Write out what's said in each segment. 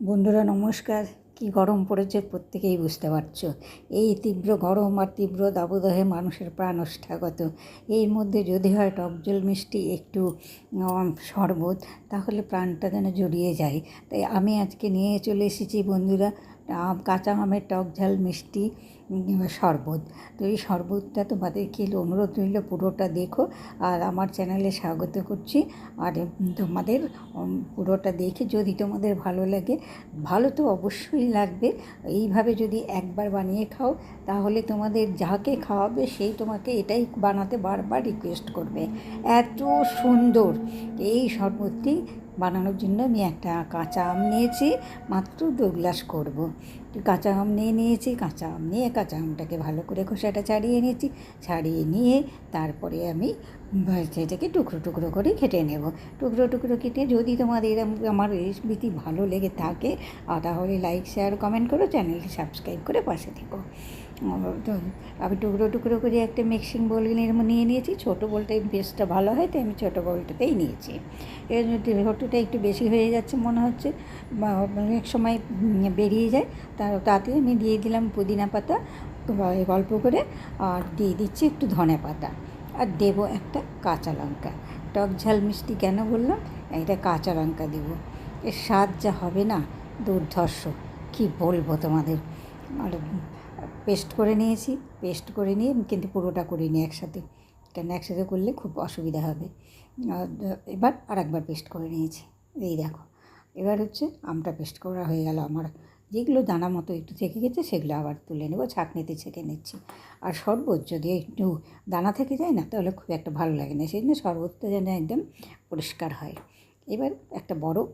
বন্ধুরা, নমস্কার। কি গরম পড়েছে প্রত্যেকেই বুঝতে পারছ। এই তীব্র গরম আর তীব্র দাবদাহে মানুষের প্রাণ ওষ্ঠাগত এর মধ্যে যদি হয় টক জল মিষ্টি, একটু শরবত, তাহলে প্রাণটা যেন জড়িয়ে যায়। তাই আমি আজকে নিয়ে চলে এসেছি বন্ধুরা আম, কাঁচা আমের টক ঝাল, মিষ্টি শরবত। তো এই শরবতটা তোমাদেরকে অনুরোধ রইল, পুরোটা দেখো আর আমার চ্যানেলে স্বাগত করছি। আর তোমাদের পুরোটা দেখে যদি তোমাদের ভালো লাগে, ভালো তো অবশ্যই লাগবে। এইভাবে যদি একবার বানিয়ে খাও, তাহলে তোমাদের যাকে খাওয়াবে, সেই তোমাকে এটাই বানাতে বারবার রিকোয়েস্ট করবে। এত সুন্দর এই শরবতটি বানানোর জন্য আমি একটা কাঁচা আম নিয়েছি মাত্র দু গ্লাস করব। কাঁচা আম নিয়ে নিয়েছি, কাঁচা আম নিয়ে, কাঁচা আমটাকে ভালো করে খোসাটা ছাড়িয়ে নিয়েছি। ছাড়িয়ে নিয়ে তারপরে আমি সেটাকে টুকরো টুকরো করে কেটে নেব। টুকরো টুকরো কেটে যদি তোমাদের আম- আমার রেসিপিটি ভালো লেগে থাকে তাহলে লাইক শেয়ার কমেন্ট করো চ্যানেলটি সাবস্ক্রাইব করে পাশে থেকো। তো আমি টুকরো টুকরো করে একটা মিক্সিং বোল নিয়ে নিয়েছি। ছোটো বোলটাই বেশটা ভালো হয়, তাই আমি ছোটো বোলটাতেই নিয়েছি। এর ছোটোটা একটু বেশি হয়ে যাচ্ছে মনে হচ্ছে। অনেক সময় বেরিয়ে যায় তার তাতে আমি দিয়ে দিলাম পুদিনা পাতা গল্প করে, আর দিয়ে দিচ্ছি একটু ধনে পাতা। আর দেবো একটা কাঁচা লঙ্কা। টক ঝাল মিষ্টি কেন বললাম? এটা কাঁচা লঙ্কা দেবো। এর স্বাদ যা হবে না, দুর্ধর্ষ। কি বলব তোমাদের? আর পেস্ট করে নিয়েছি, পেস্ট করে নিয়ে কিন্তু পুরোটা করিনি একসাথে। কেন একসাথে করলে খুব অসুবিধা হবে। এবার আর একবার পেস্ট করে নিয়েছি। এই দেখো, এবার হচ্ছে আমটা পেস্ট করা হয়ে গেল আমার। যেগুলো দানা মতো একটু থেকে গেছে, সেগুলো আবার তুলে নেব, ছাঁকনিতে ছেঁকে নিচ্ছি। আর শরবত যদি একটু দানা থেকে যায় না, তাহলে খুব একটা ভালো লাগে না, সেই জন্য শরবতটা যেন একদম পরিষ্কার হয়। এবার একটা বরফ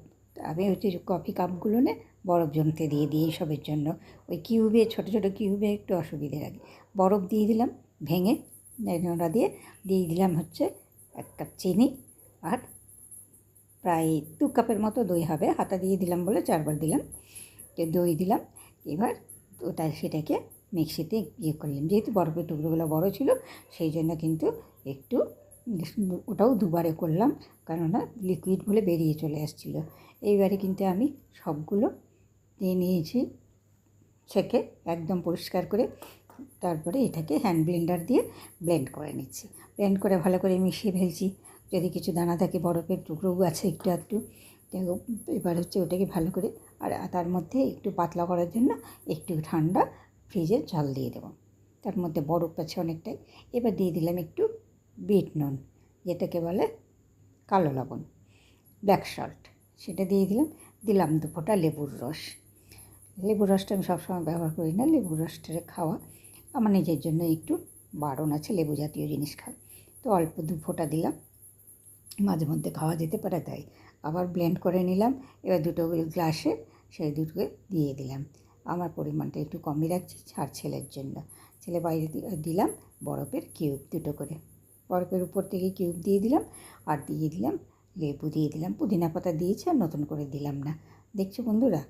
আমি হচ্ছে কফি কাপগুলো নে বরফ জমতে দিয়ে দিই এইসবের জন্য। ওই কিউবে, ছোটো ছোটো কিউবে একটু অসুবিধে লাগে। বরফ দিয়ে দিলাম, ভেঙে নোড়া দিয়ে দিয়ে দিলাম হচ্ছে এক কাপ চিনি আর প্রায় দু কাপের মতো দই হবে। হাতা দিয়ে দিলাম বলে চারবার দিলাম। দই দিলাম, এবার ওটা সেটাকে মিক্সিতে ইয়ে করলাম যেহেতু বরফের টুকরোগুলো বড় ছিল, সেই জন্য কিন্তু একটু ওটাও দুবারে করলাম, কেননা লিকুইড বলে বেরিয়ে চলে আসছিল। এইবারে কিন্তু আমি সবগুলো নিয়ে নিয়েছি, ছেঁকে একদম পরিষ্কার করে তারপরে এটাকে হ্যান্ড ব্লেন্ডার দিয়ে ব্লেন্ড করে নিচ্ছি। ব্লেন্ড করে ভালো করে মিশিয়ে ফেলছি। যদি কিছু দানা থাকে বরফের টুকরোও আছে একটু একটু এবার হচ্ছে ওটাকে ভালো করে আর তার মধ্যে একটু পাতলা করার জন্য একটু ঠান্ডা ফ্রিজে জল দিয়ে দেবো। তার মধ্যে বরফ আছে অনেকটাই। এবার দিয়ে দিলাম একটু বিট নুন, যেটাকে বলে কালো লবণ, ব্ল্যাক সল্ট। সেটা দিয়ে দিলাম দিলাম দু ফোঁটা লেবুর রস। লেবুর রসটা আমি সবসময় ব্যবহার করি না, লেবুর রসটা খাওয়া আমার নিজের জন্য একটু বারণ আছে, লেবু জাতীয় জিনিস খাওয়া তো অল্প দু ফোঁটা দিলাম। মাঝে মধ্যে খাওয়া যেতে পারে, তাই আবার ব্লেন্ড করে নিলাম। এবার দুটো গ্লাসে সেই দুটোকে দিয়ে দিলাম। আমার পরিমাণটা একটু কমই রাখছি আর ছেলের জন্য। ছেলে বাইরে দিলাম বরফের কিউব দুটো করে। বরফের উপর থেকে কিউব দিয়ে দিলাম আর দিয়ে দিলাম লেবু দিয়ে দিলাম। পুদিনা পাতা দিয়েছি আর নতুন করে দিলাম না। দেখছ বন্ধুরা?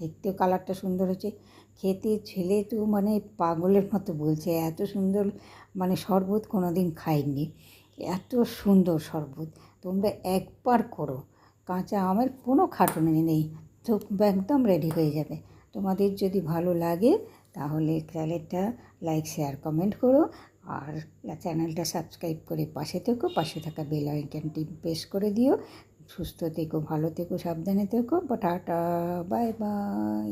দেখতেও কালারটা সুন্দর হচ্ছে। খেতে ছেলে তো মানে পাগলের মতো বলছে, এত সুন্দর মানে শরবত কোনো দিন খাইনি। এত সুন্দর শরবত, তোমরা একবার করো। কাঁচা আমের কোনো খাটুনি নেই, তো একদম রেডি হয়ে যাবে। তোমাদের যদি ভালো লাগে, তাহলে চ্যানেলটা লাইক শেয়ার কমেন্ট করো আর চ্যানেলটা সাবস্ক্রাইব করে পাশে থেকো, পাশে থাকা বেল আইকনটি প্রেস করে দিও। সুস্থ থেকো, ভালো থেকো, সাবধানে থেকো, টাটা বাই বাই